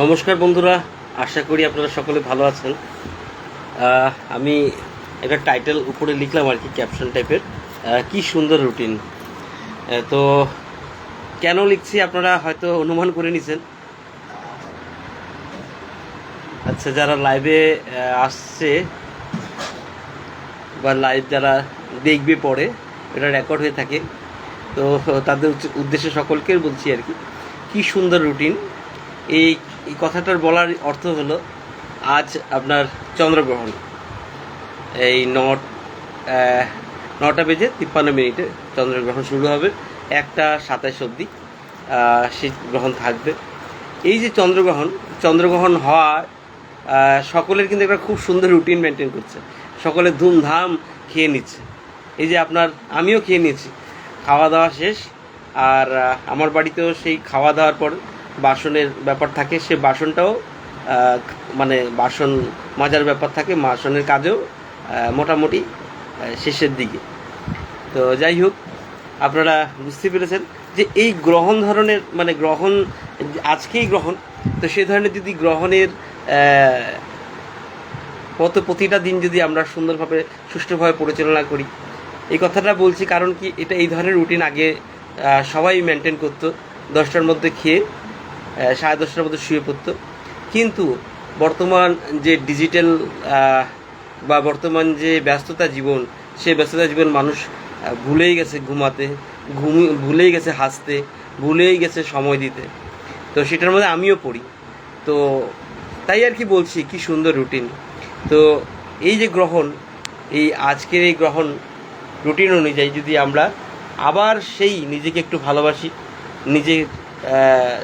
নমস্কার বন্ধুরা, আশা করি আপনারা সকলে ভালো আছেন। আমি একটা টাইটেল উপরে লিখলাম আর কি ক্যাপশন টাইপের কি সুন্দর রুটিন তো কেন লিখছি আপনারা হয়তো অনুমান করে নিছেন। আচ্ছা যারা লাইভে আসছে বা লাইভ যারা দেখবে পরে, এটা রেকর্ড হয়ে থাকে। তো তাদের উদ্দেশ্যে সকলকে বলছি আর কি কি সুন্দর রুটিন এই এই কথাটার বলার অর্থ হলো আজ আপনার চন্দ্রগ্রহণ। এই নট নটা বেজে তিপ্পান্ন মিনিটে চন্দ্রগ্রহণ শুরু হবে একটা সাতাশ আহ, সেই গ্রহণ থাকবে। এই যে চন্দ্রগ্রহণ চন্দ্রগ্রহণ হওয়ার আহ, সকলের কিন্তু একটা খুব সুন্দর রুটিন মেনটেন করছে। সকলে ধুমধাম খেয়ে নিচ্ছে। এই যে আপনার আমিও খেয়ে নিয়েছি। খাওয়া দাওয়া শেষ আর আমার বাড়িতেও সেই খাওয়া দাওয়ার পর বাসনের ব্যাপার থাকে, সে বাসনটাও মানে বাসন মাজার ব্যাপার থাকে, বাসনের কাজেও মোটামুটি শেষের দিকে। তো যাই হোক, আপনারা বুঝতে পেরেছেন যে এই গ্রহণ ধরনের মানে গ্রহণ, আজকেই গ্রহণ, তো সেই ধরনের যদি গ্রহণের কত প্রতিটা দিন যদি আমরা সুন্দরভাবে, সুষ্ঠুভাবে পরিচালনা করি, এই কথাটা বলছি কারণ কি এটা এই ধরনের রুটিন আগে সবাই মেনটেন করতো, দশটার মধ্যে খেয়ে সাড়ে দশটার মধ্যে শুয়ে পড়তো। কিন্তু বর্তমান যে ডিজিটাল বা বর্তমান যে ব্যস্ততা জীবন সেই ব্যস্ততা জীবন মানুষ ভুলেই গেছে ঘুমাতে ঘুমি ভুলেই গেছে হাসতে ভুলেই গেছে সময় দিতে। তো সেটার মধ্যে আমিও পড়ি। তো তাই আর কি বলছি কি সুন্দর রুটিন তো এই যে গ্রহণ এই আজকের এই গ্রহণ রুটিন অনুযায়ী যদি আমরা আবার সেই নিজেকে একটু ভালোবাসি নিজে আহ,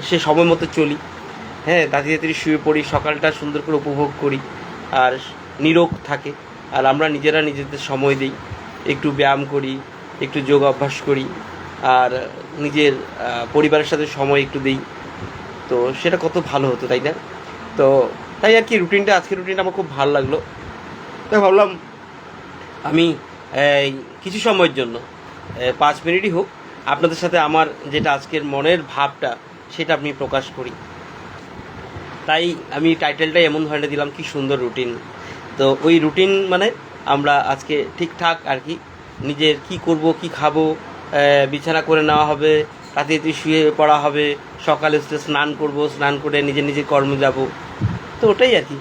সে সময় মতো চলি। হ্যাঁ তাড়াতাড়ি তাড়াতাড়ি শুয়ে পড়ি, সকালটা সুন্দর করে উপভোগ করি আর নিরোগ থাকে। আর আমরা নিজেরা নিজেদের সময় দিই। একটু ব্যায়াম করি, একটু যোগ অভ্যাস করি আর নিজের পরিবারের সাথে সময় একটু দিই। তো সেটা কত ভালো হতো, তাই না? তো তাই আর কি, রুটিনটা, আজকের রুটিনটা আমার খুব ভালো লাগল। তাই ভাবলাম আমি কিছু সময়ের জন্য পাঁচ মিনিটই হোক আপনাদের সাথে আমার যেটা আজকের মনের ভাবটা, সেটা আমি প্রকাশ করি। তাই আমি টাইটেলটা এমন ধরনের দিলাম, কি সুন্দর রুটিন। তো ওই রুটিন মানে আমরা আজকে ঠিকঠাক আর কি, নিজের কি করব, কি খাব বিছানা করে নেওয়া হবে, রাতে শুয়ে পড়া হবে, সকালে উঠে স্নান করব, স্নান করে নিজে নিজে কর্মে যাব। তো ওটাই আর কি।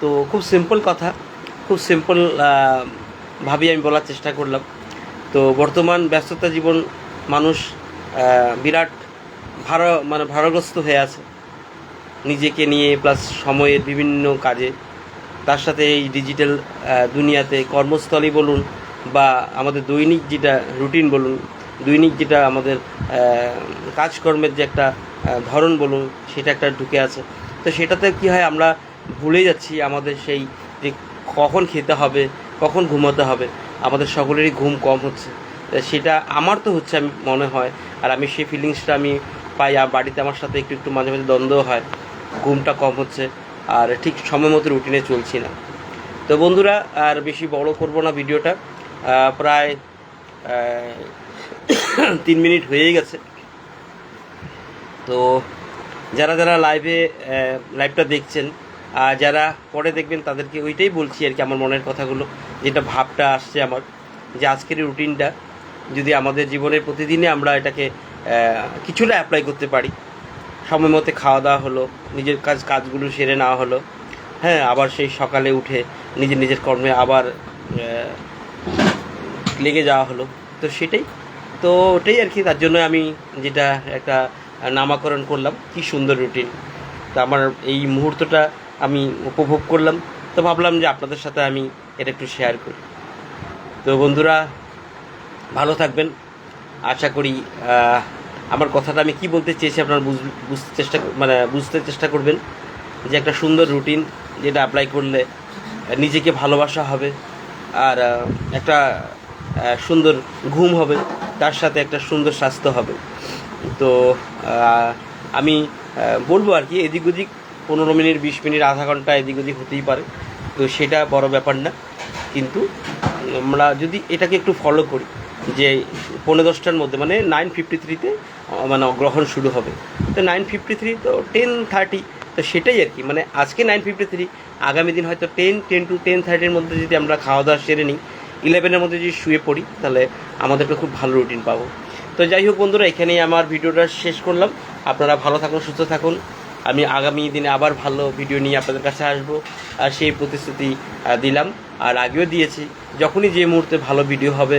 তো খুব সিম্পল কথা, খুব সিম্পল ভাবি আমি বলার চেষ্টা করলাম। তো বর্তমান ব্যস্ততা জীবন মানুষ বিরাট ভার মানে ভারগ্রস্ত হয়ে আছে। নিজেকে নিয়ে প্লাস সময়ের বিভিন্ন কাজে। তার সাথে এই ডিজিটাল দুনিয়াতে কর্মস্থলই বলুন বা আমাদের দৈনিক যেটা রুটিন বলুন, দৈনিক যেটা আমাদের কাজকর্মের যে একটা ধরন বলুন, সেটা একটা ঢুকে আছে। তো সেটাতে কি হয়, আমরা ভুলে যাচ্ছি আমাদের সেই যে কখন খেতে হবে, কখন ঘুমাতে হবে। আমাদের সকলেরই ঘুম কম হচ্ছে। সেটা আমার তো হচ্ছে আমি মনে হয়, আর আমি সেই ফিলিংসটা আমি পাই, আর বাড়িতে আমার সাথে একটু একটু মাঝে মাঝে দ্বন্দ্ব হয়, ঘুমটা কম হচ্ছে, আর ঠিক সময় মতো রুটিনে চলছি না। তো বন্ধুরা, আর বেশি বড় করব না ভিডিওটা প্রায় তিন মিনিট হয়েই গেছে। তো যারা যারা লাইভে লাইভটা দেখছেন, আর যারা পরে দেখবেন, তাদেরকে ওইটাই বলছি আর কি, আমার মনের কথাগুলো, যেটা ভাবটা আসছে আমার, যে আজকের রুটিনটা যদি আমাদের জীবনের প্রতিদিনে আমরা এটাকে কিছুটা অ্যাপ্লাই করতে পারি। সময় মতো খাওয়া দাওয়া হলো, নিজের কাজ, কাজগুলো সেরে নেওয়া হলো। হ্যাঁ আবার সেই সকালে উঠে নিজের নিজের কর্মে আবার লেগে যাওয়া হলো। তো সেটাই। তো ওটাই আর কি, তার জন্য আমি যেটা একটা নামাকরণ করলাম, কি সুন্দর রুটিন তো আমার এই মুহূর্তটা আমি উপভোগ করলাম। তো ভাবলাম যে আপনাদের সাথে আমি এটা একটু শেয়ার করি। তো বন্ধুরা ভালো থাকবেন। আশা করি আমার কথাটা আমি কি বলতে চেয়েছি আপনারা বুঝ- বুঝতে চেষ্টা মানে বুঝতে চেষ্টা করবেন যে একটা সুন্দর রুটিন যেটা অ্যাপ্লাই করলে নিজেকে ভালোবাসা হবে আর একটা সুন্দর ঘুম হবে, তার সাথে একটা সুন্দর স্বাস্থ্য হবে। তো আমি বলব আর কি, এদিক ওদিক পনেরো মিনিট, বিশ মিনিট, আধা ঘণ্টা এদিক ওদিক হতেই পারে। তো সেটা বড় ব্যাপার না। কিন্তু আমরা যদি এটাকে একটু ফলো করি যে পনেরো দশটার মধ্যে মানে নাইন ফিফটি থ্রিতে মানে গ্রহণ শুরু হবে। তো নাইন ফিফটি থ্রি তো টেন থার্টি তো সেটাই আর কি। মানে আজকে নাইন ফিফটি থ্রি আগামী দিন হয়তো টেন টেন টু টেন থার্টির মধ্যে যদি আমরা খাওয়া দাওয়া সেরে নিই ইলেভেনের মধ্যে যদি শুয়ে পড়ি, তাহলে আমাদেরকে খুব ভালো রুটিন পাবো। তো যাই হোক বন্ধুরা, এখানেই আমার ভিডিওটা শেষ করলাম। আপনারা ভালো থাকুন, সুস্থ থাকুন। আমি আগামী দিনে আবার ভালো ভিডিও নিয়ে আপনাদের কাছে আসব। আর সেই প্রতিশ্রুতি দিলাম। আর আগেও দিয়েছি, যখনই যে মুহূর্তে ভালো ভিডিও হবে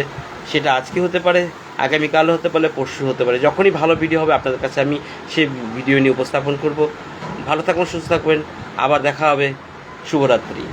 সেটা আজকে হতে পারে আগামীকাল হতে পারে, পরশু হতে পারে। যখনই ভালো ভিডিও হবে, আপনাদের কাছে আমি সেই ভিডিও নিয়ে উপস্থাপন করব। ভালো থাকুন সুস্থ থাকবেন। আবার দেখা হবে। শুভরাত্রি।